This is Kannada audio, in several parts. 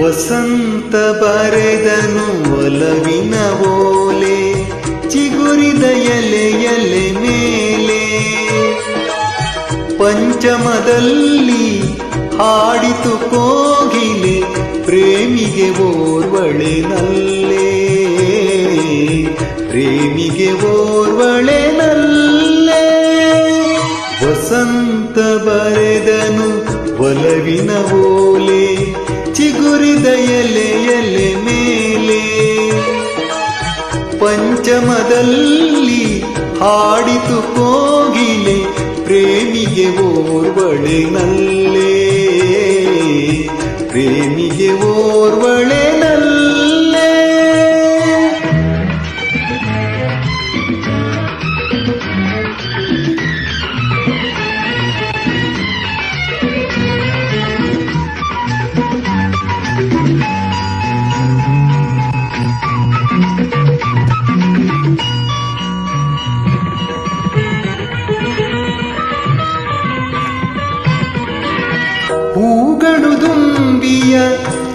ವಸಂತ ಬರೆದನು ಒಲವಿನ ಓಲೆ ಚಿಗುರಿದ ಎಲೆ ಎಲೆ ಮೇಲೆ. ಪಂಚಮದಲ್ಲಿ ಹಾಡಿತು ಕೋಗಿಲೆ ಪ್ರೇಮಿಗೆ ಓರ್ವಳೆ ನಲ್ಲೇ. ಪ್ರೇಮಿಗೆ ಓರ್ವಳೆ ನಲ್ಲೇ. ವಸಂತ ಬರೆದನು ಒಲವಿನ ಓಲೆ ಚಿಗುರಿದ ಎಲೆ ಎಲೆ ಮೇಲೆ. ಪಂಚಮದಲ್ಲಿ ಹಾಡಿತು ಕೋಗಿಲೆ, ಪ್ರೇಮಿಗೆ ಓರ್ವಳೆ ನಲ್ಲೇ. ಪ್ರೇಮಿಗೆ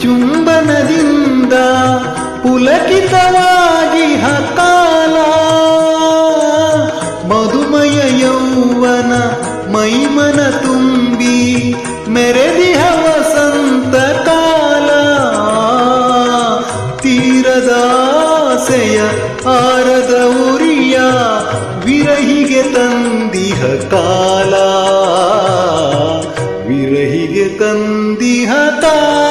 ಚುಂಬನದಿಂದ ಪುಲಕಿತವಾಗಿ ಹಕಾಲ ಮಧುಮಯ ಯೌವನ ಮೈಮನ ತುಂಬಿ ಮೆರೆದಿಹ ವಸಂತ ಕಾಲ. ತೀರದಾಸೆಯ ಆರದ ಉರಿಯ ವಿರಹಿಗೆ ತಂದಿಹ ಕಾಲ ತಂದಿಹ ಕಾಲ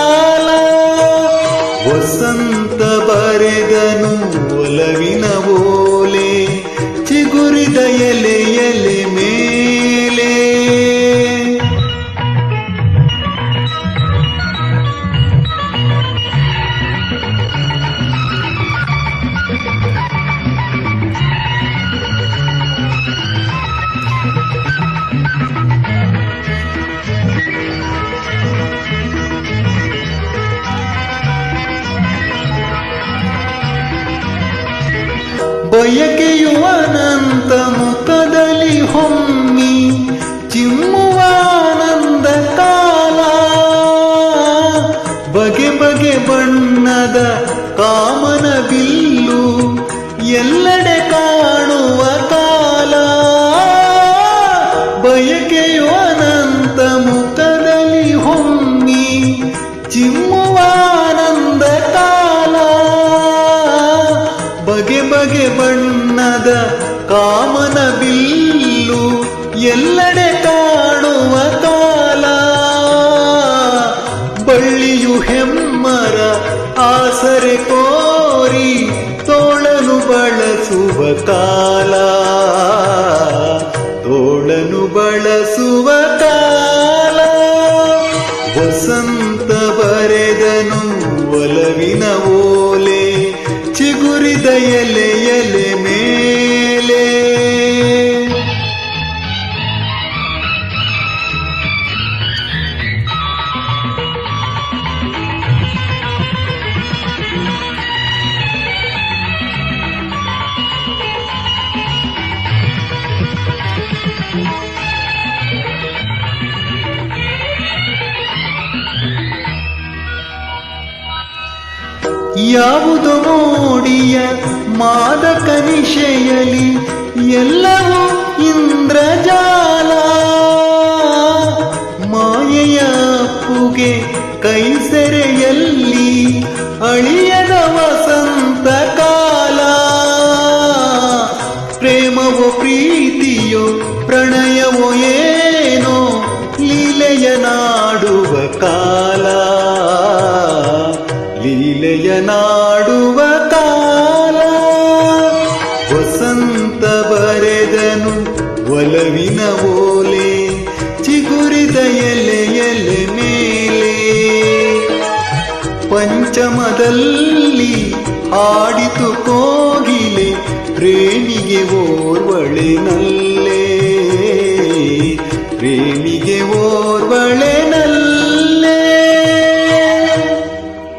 ವಸಂತ ಬರೆದನು ಒಲವಿನ ಓಲೆ ಚಿಗುರಿದ ಎಲೆ ಹೊಮ್ಮಿ ಚಿಮ್ಮುವಾನಂದ ಕಾಲ. ಬಗೆ ಬಗೆ ಬಣ್ಣದ ಕಾಮನ ಬಿಲ್ಲು ಎಲ್ಲೆಡೆ ಕಾಣುವ ಕಾಲ. ಬಯಕೆಯು ಅನಂತ ಮುಖದಲ್ಲಿ ಹೊಮ್ಮಿ ಚಿಮ್ಮುವಾನಂದ ಕಾಲ. ಬಗೆ ಬಗೆ ಬಣ್ಣದ ಕಾಮನ ಬಿಲ್ಲು ಎಲ್ಲೆಡೆ ಕಾಣುವ ಕಾಲ. ಬಳ್ಳಿಯು ಹೆಮ್ಮರ ಆಸರೆ ಕೋರಿ ತೋಳನು ಬಳಸುವ ಕಾಲ. ತೋಳನು ಬಳಸುವ ಕಾಲ. ವಸಂತ ಬರೆದನು ಒಲವಿನ ಓಲೆ, ಚಿಗುರಿದ ಯಾವುದು ಮೋಡಿಯ ಮಾದಕ ನಿಶೆಯಲಿ ಎಲ್ಲವೂ ಇಂದ್ರಜಾಲ. ಮಾಯೆಯ ಪುಗೆ ಕೈ ಸೆರೆಯಲ್ಲಿ ಅಳಿಯದ ವಸಂತ ಕಾಲ. ಪ್ರೇಮವೋ, ಪ್ರೀತಿಯೋ ಪ್ರಣಯವೋ ನಾಡುವ ಕಾಲ. ವಸಂತ ಬರೆದನು ಒಲವಿನ ಓಲೆ ಚಿಗುರಿದ ಎಲೆ ಎಲೆ ಮೇಲೆ. ಪಂಚಮದಲ್ಲಿ ಹಾಡಿತು ಕೋಗಿಲೆ, ಪ್ರೇಮಿಗೆ ಓರ್ವಳೆ ನಲ್ಲೇ. ಪ್ರೇಮಿಗೆ ಓರ್ವಳೆ